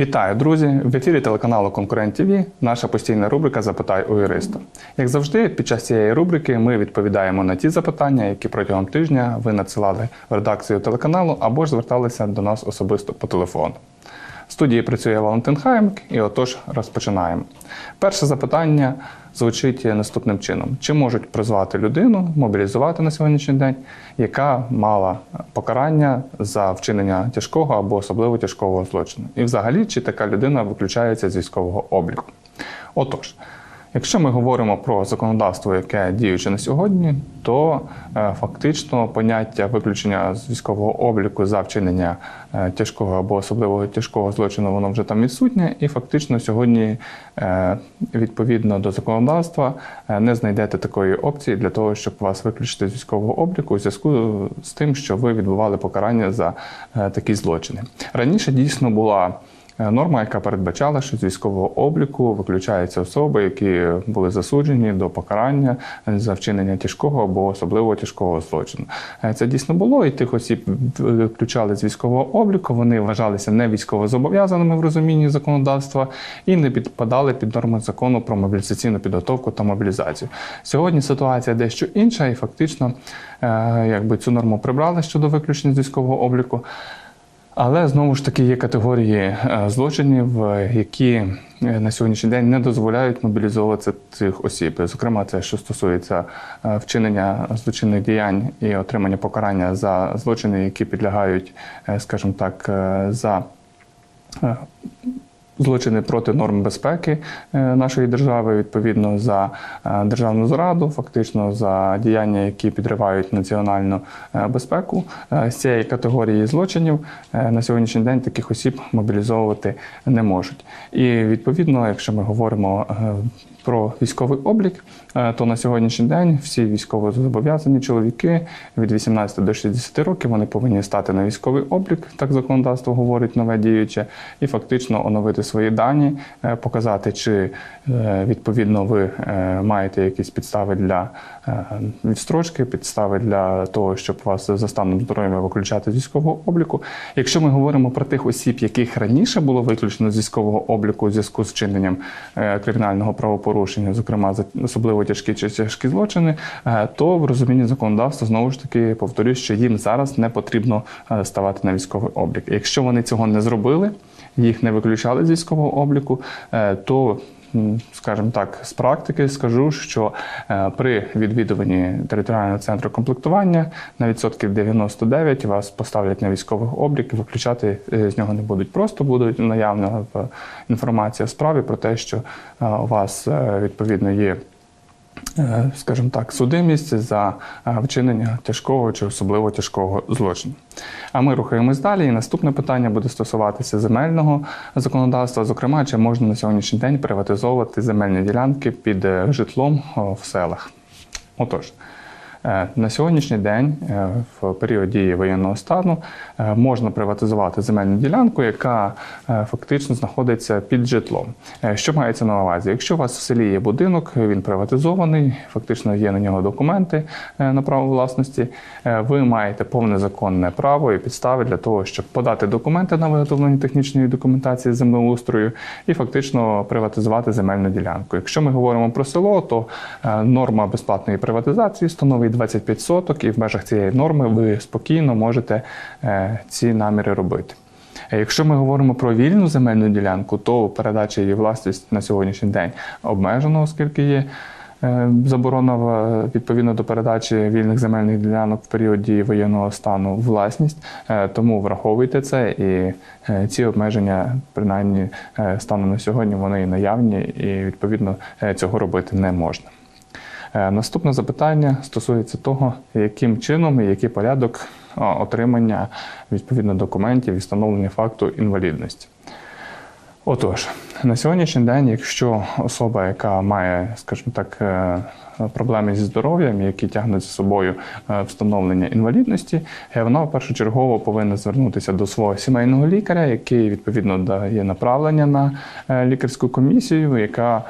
Вітаю, друзі! В ефірі телеканалу Конкурент ТВ наша постійна рубрика Запитай у юриста. Як завжди, під час цієї рубрики ми відповідаємо на ті запитання, які протягом тижня ви надсилали в редакцію телеканалу або ж зверталися до нас особисто по телефону. Студії працює Валентин Хаймк, і отож розпочинаємо. Перше запитання звучить наступним чином: чи можуть призвати людину, мобілізувати на сьогоднішній день, яка мала покарання за вчинення тяжкого або особливо тяжкого злочину? І взагалі, чи така людина виключається з військового обліку? Отож. Якщо ми говоримо про законодавство, яке діюче на сьогодні, то е, фактично поняття виключення з військового обліку за вчинення е, тяжкого або особливо тяжкого злочину, воно вже там відсутнє, і фактично сьогодні, е, відповідно до законодавства, не знайдете такої опції для того, щоб вас виключити з військового обліку у зв'язку з тим, що ви відбували покарання за такі злочини. Раніше дійсно була. Е, Норма, яка передбачала, що з військового обліку виключаються особи, які були засуджені до покарання за вчинення тяжкого або особливо тяжкого злочину. Е, Це дійсно було, і тих осіб виключали з військового обліку. Вони вважалися не військовозобов'язаними в розумінні законодавства і не підпадали під норми закону про мобілізаційну підготовку та мобілізацію. Сьогодні ситуація дещо інша, і фактично, е, якби цю норму прибрали щодо виключення з військового обліку. Але знову ж таки є категорії е, злочинів, е, які е, на сьогоднішній день не дозволяють мобілізовувати цих осіб. Зокрема, це що стосується вчинення злочинних діянь і отримання покарання за злочини, які підлягають, скажімо так, за злочини проти норм безпеки е, нашої держави, відповідно за е, державну зраду, фактично за діяння, які підривають національну е, безпеку. З цієї категорії злочинів на сьогоднішній день таких осіб мобілізовувати не можуть. І відповідно, якщо ми говоримо про військовий облік, то на сьогоднішній день всі військовозобов'язані чоловіки від 18 до 60 років вони повинні стати на військовий облік, так законодавство говорить нове діюче, і фактично оновити свої дані, е, показати, чи е, відповідно ви е, маєте якісь підстави для е, відстрочки, підстави для того, щоб вас за станом здоров'я виключати з військового обліку. Якщо ми говоримо про тих осіб, яких раніше було виключено з військового обліку у зв'язку з вчиненням е, кримінального правопорушення, зокрема особливо тяжкі чи тяжкі злочини, е, то в розумінні законодавства знову ж таки повторюсь, що їм зараз не потрібно е, ставати на військовий облік. Якщо вони цього не зробили, їх не виключали з військового обліку, е, то скажімо так, з практики скажу, що при відвідуванні територіального центру комплектування на відсотків 99 вас поставлять на військовий облік виключати з нього не будуть. Просто будуть наявна інформація в справі про те, що у вас відповідно є скажімо так, судимість за е, вчинення тяжкого чи особливо тяжкого злочину. А ми рухаємось далі. І наступне питання буде стосуватися земельного законодавства. Зокрема, чи можна на сьогоднішній день приватизовувати земельні ділянки під е, житлом в селах. Отож. Е, На сьогоднішній день, е, в період дії воєнного стану, е, можна приватизувати земельну ділянку, яка фактично знаходиться під житлом. Що мається на увазі? Якщо у вас в селі є будинок, він приватизований, фактично є на нього документи на право власності, ви маєте повне законне право і підстави для того, щоб подати документи на виготовлення технічної документації землеустрою і фактично приватизувати земельну ділянку. Якщо ми говоримо про село, то норма безплатної приватизації становить 25 соток, і в межах цієї норми ви спокійно можете е, ці наміри робити. Якщо ми говоримо про вільну земельну ділянку, то передача її власність на сьогоднішній день обмежена, оскільки є е, заборона відповідно до передачі вільних земельних ділянок в період дії воєнного стану власність. Е, Тому враховуйте це і ці обмеження, принаймні станом на сьогодні, вони наявні, і відповідно цього робити не можна. Е, Наступне запитання стосується того, яким чином і який порядок отримання відповідно документів і встановлення факту інвалідності. Отож, На сьогоднішній день, якщо особа, яка має, скажімо так, е, проблеми зі здоров'ям, які тягнуть за собою е, встановлення інвалідності, вона першочергово повинна звернутися до свого сімейного лікаря, який відповідно дає направлення на лікарську комісію, яка,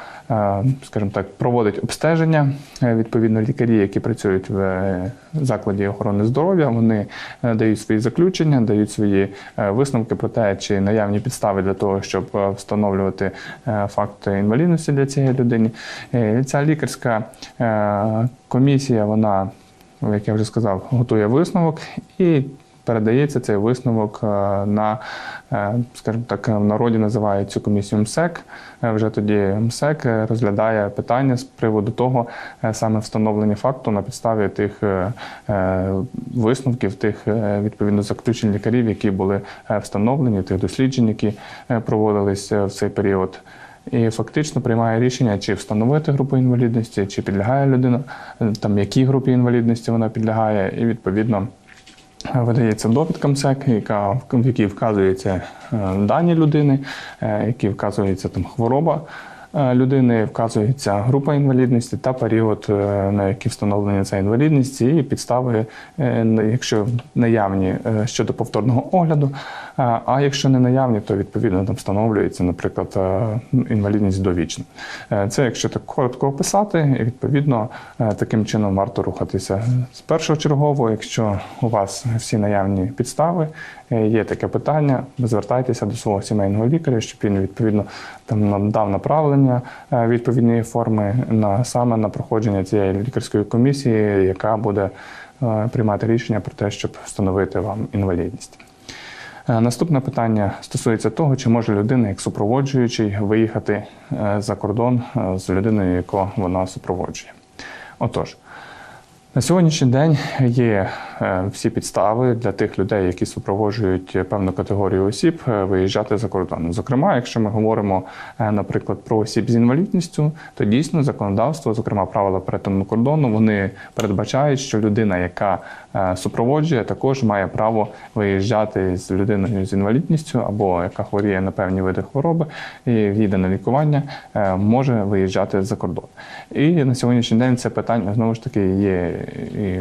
скажімо так, проводить обстеження. Е, Відповідно, лікарі, які працюють в е, закладі охорони здоров'я, вони е, дають свої заключення, дають свої е, висновки про те, чи наявні підстави для того, щоб е, встановлювати е, факт інвалідності для цієї людини. Е, і Ця лікарська е, комісія, вона, як я вже сказав, готує висновок і передається цей висновок е, на, е, скажімо так, в народі називають цю комісію МСЕК. Е, Вже тоді МСЕК розглядає питання з приводу того, саме встановлення факту на підставі тих висновків, тих відповідно заключень лікарів, які були встановлені, тих досліджень, які проводились в цей період. І фактично приймає рішення, чи встановити групу інвалідності, чи підлягає людина, там якій групі інвалідності вона підлягає, і відповідно видається довідка МСЕК, яка в якій вказуються е, дані людини, е, які вказується там хвороба. е, Людини вказується група інвалідності та період, на який встановлена ця інвалідність, і підстави, якщо наявні щодо повторного огляду. А якщо не наявні, то відповідно там встановлюється, наприклад, е, інвалідність довічна. Е, Це якщо так коротко описати, і відповідно е, таким чином варто рухатися з першочергово. Якщо у вас всі наявні підстави, є таке питання, звертайтеся до свого сімейного лікаря, щоб він відповідно там надав направлення е, відповідної форми на саме на проходження цієї лікарської комісії, яка буде приймати рішення про те, щоб встановити вам інвалідність. Е, Наступне питання стосується того, чи може людина, як супроводжуючий, виїхати е, за кордон е, з людиною, яку вона супроводжує. Отож, на сьогоднішній день є всі підстави для тих людей, які супроводжують певну категорію осіб, е, виїжджати за кордон. Зокрема, якщо ми говоримо, е, наприклад, про осіб з інвалідністю, то дійсно законодавство, зокрема правила перетину кордону, вони передбачають, що людина, яка е, супроводжує, також має право виїжджати з людиною з інвалідністю або яка хворіє на певні види хвороби і їде на лікування, е, може виїжджати за кордон. І на сьогоднішній день це питання знову ж таки є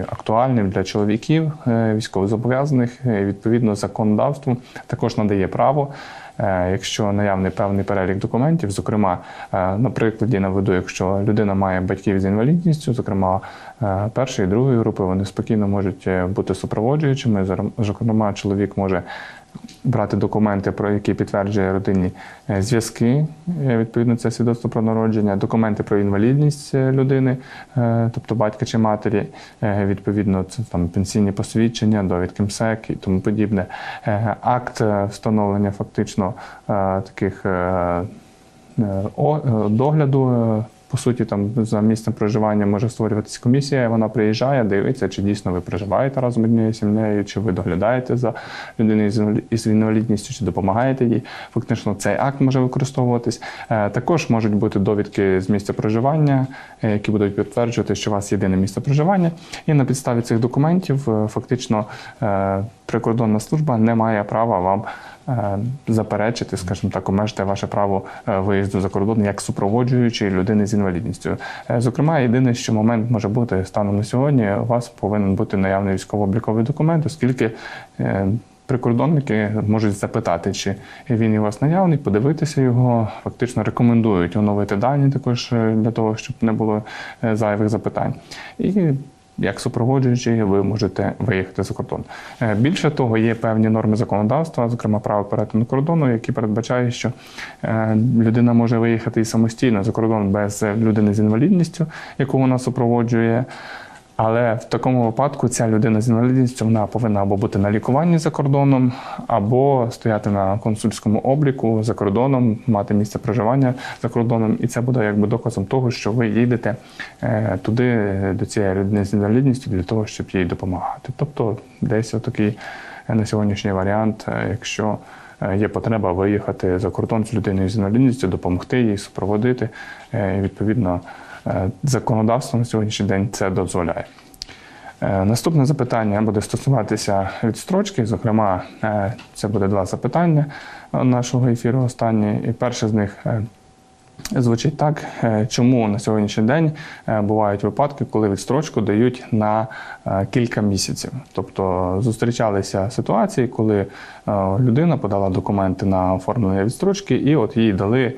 актуальним для чоловіків е, військовозобов'язаних. Е, Відповідно, законодавством також надає право. е, Якщо наявний певний перелік документів, зокрема, на прикладі наведу, якщо людина має батьків з інвалідністю, зокрема першої і другої групи, вони спокійно можуть бути супроводжуючими. Зокрема, чоловік може брати документи, про які підтверджує родинні е, зв'язки, е, відповідно, це свідоцтво про народження, документи про інвалідність е, людини, тобто батька чи матері, відповідно, це там пенсійні посвідчення, довідки МСЕК і тому подібне. Акт встановлення фактично таких догляду. По суті, там за місцем проживання може створюватися комісія. Вона приїжджає, дивиться, чи дійсно ви проживаєте разом однією сім'єю, чи ви доглядаєте за людиною із інвалідністю, чи допомагаєте їй. Фактично, цей акт може використовуватись. Е, Також можуть бути довідки з місця проживання, е, які будуть підтверджувати, що у вас єдине місце проживання. І на підставі цих документів е, фактично прикордонна служба не має права вам заперечити, скажімо так, обмежити ваше право е, виїзду за кордон як супроводжуючої людини з інвалідністю. Е, Зокрема, єдине, що момент може бути станом на сьогодні, у вас повинен бути наявний військово-обліковий документ, оскільки е, Прикордонники можуть запитати, чи він у вас наявний, подивитися його. Фактично рекомендують оновити дані також е, для того, щоб не було е, зайвих запитань. І як супроводжуючий, ви можете виїхати за кордон. Е, Більше того, є певні норми законодавства, зокрема право перетину кордону, які передбачають, що е, людина може виїхати і самостійно за кордон без е, людини з інвалідністю, яку вона супроводжує. Але в такому випадку ця людина з інвалідністю вона повинна або бути на лікуванні за кордоном, або стояти на консульському обліку за кордоном, мати місце проживання за кордоном, і це буде якби доказом того, що ви їдете е, туди до цієї людини з інвалідністю для того, щоб їй допомагати. Тобто, десь отакий е, на сьогоднішній варіант, е, якщо е, є потреба виїхати за кордон з людиною з інвалідністю, допомогти їй, супроводити, е, і відповідно. Е, Законодавство на сьогоднішній день це дозволяє. Е, Наступне запитання буде стосуватися відстрочки. Зокрема, е, це буде два запитання нашого ефіру. Останнє. І перше з них звучить так: Е, чому на сьогоднішній день е, бувають випадки, коли відстрочку дають на е, кілька місяців. Тобто зустрічалися ситуації, коли людина подала документи на оформлення відстрочки, і от їй дали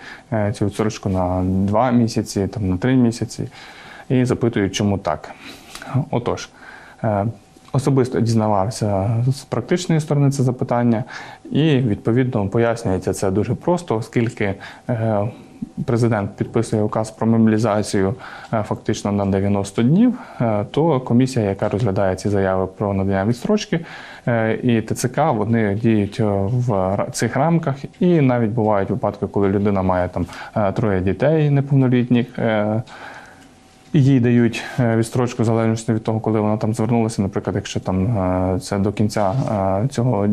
цю відстрочку на два місяці, там на три місяці, і запитують, чому так. Отож. Особисто дізнавався з практичної сторони це запитання, і відповідно пояснюється це дуже просто, оскільки президент підписує указ про мобілізацію е, фактично на 90 днів, е, то комісія, яка розглядає ці заяви про надання відстрочки, е, і ТЦК вони діють в цих рамках, і навіть бувають випадки, коли людина має там троє дітей неповнолітніх. Їй дають е, відстрочку залежності від того, коли вона там звернулася. Наприклад, якщо там е, це до кінця е, цього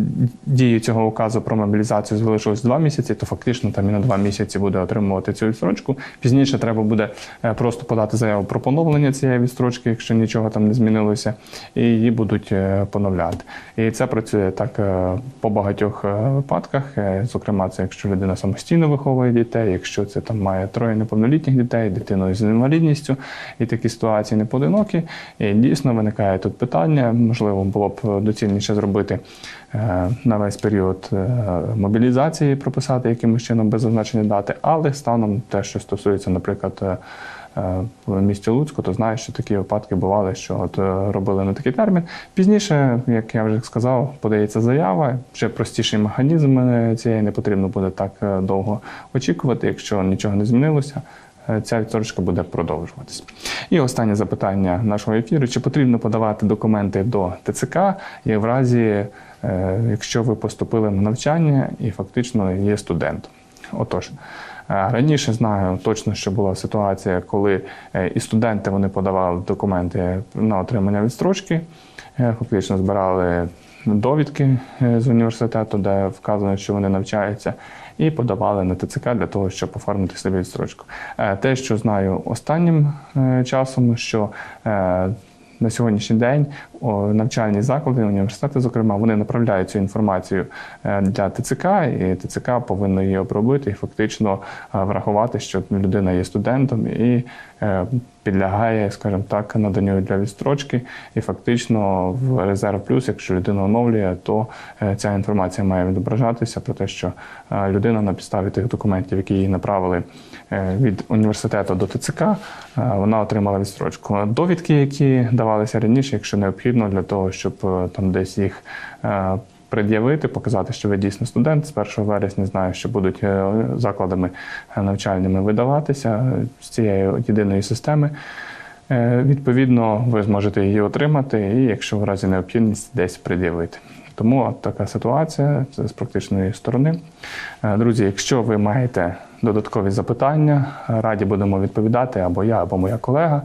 дії цього указу про мобілізацію залишилось два місяці, то фактично там і на два місяці буде отримувати цю відстрочку. Пізніше треба буде просто подати заяву про поновлення цієї відстрочки, якщо нічого там не змінилося, і її будуть поновляти. І це працює так по багатьох випадках. Зокрема, це якщо людина самостійно виховує дітей, якщо це там має троє неповнолітніх дітей, дитину з інвалідністю, і такі ситуації не поодинокі. І дійсно виникає тут питання. Можливо, було б доцільніше зробити е, на весь період е, мобілізації, прописати якимось чином без зазначення дати, але станом те, що стосується, наприклад. е, В місті Луцьку, то знаю, що такі випадки бували, що от робили на такий термін. Пізніше, як я вже сказав, подається заява, вже простіший механізм цієї не потрібно буде так довго очікувати, якщо нічого не змінилося. Е, Ця відстрочка буде продовжуватись. І останнє запитання нашого ефіру: чи потрібно подавати документи до ТЦК і в разі, е, якщо ви поступили на навчання і фактично є студентом? Отож, е, раніше знаю точно, що була ситуація, коли і студенти вони подавали документи на отримання відстрочки, фактично збирали довідки з університету, де вказано, що вони навчаються, і подавали на ТЦК для того, щоб оформити собі відстрочку. Е, Те, що знаю останнім е, часом, що е, на сьогоднішній день навчальні заклади, університети, зокрема, вони направляють цю інформацію е, для ТЦК, і ТЦК повинно її обробити і фактично е, врахувати, що людина є студентом і е, підлягає, скажімо так, наданню для відстрочки. І фактично в резерв плюс, якщо людина оновлює, то ця інформація має відображатися про те, що людина на підставі тих документів, які їй направили від університету до ТЦК, вона отримала відстрочку. Довідки, які давалися раніше, якщо необхідно, для того, щоб е, там десь їх е, пред'явити, показати, що ви дійсно студент. З 1 вересня знаю, що будуть е, закладами навчальними видаватися з цієї єдиної системи. Відповідно, ви зможете її отримати, і якщо в разі необхідність десь пред'явити. Тому от така ситуація це з практичної сторони. Друзі, якщо ви маєте додаткові запитання, раді будемо відповідати або я, або моя колега.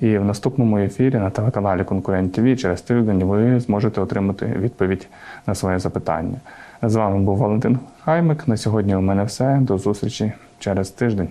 І в наступному ефірі на телеканалі Конкурент ТВ через тиждень ви зможете отримати відповідь на своє запитання. З вами був Валентин Хаймик. На сьогодні у мене все. До зустрічі через тиждень.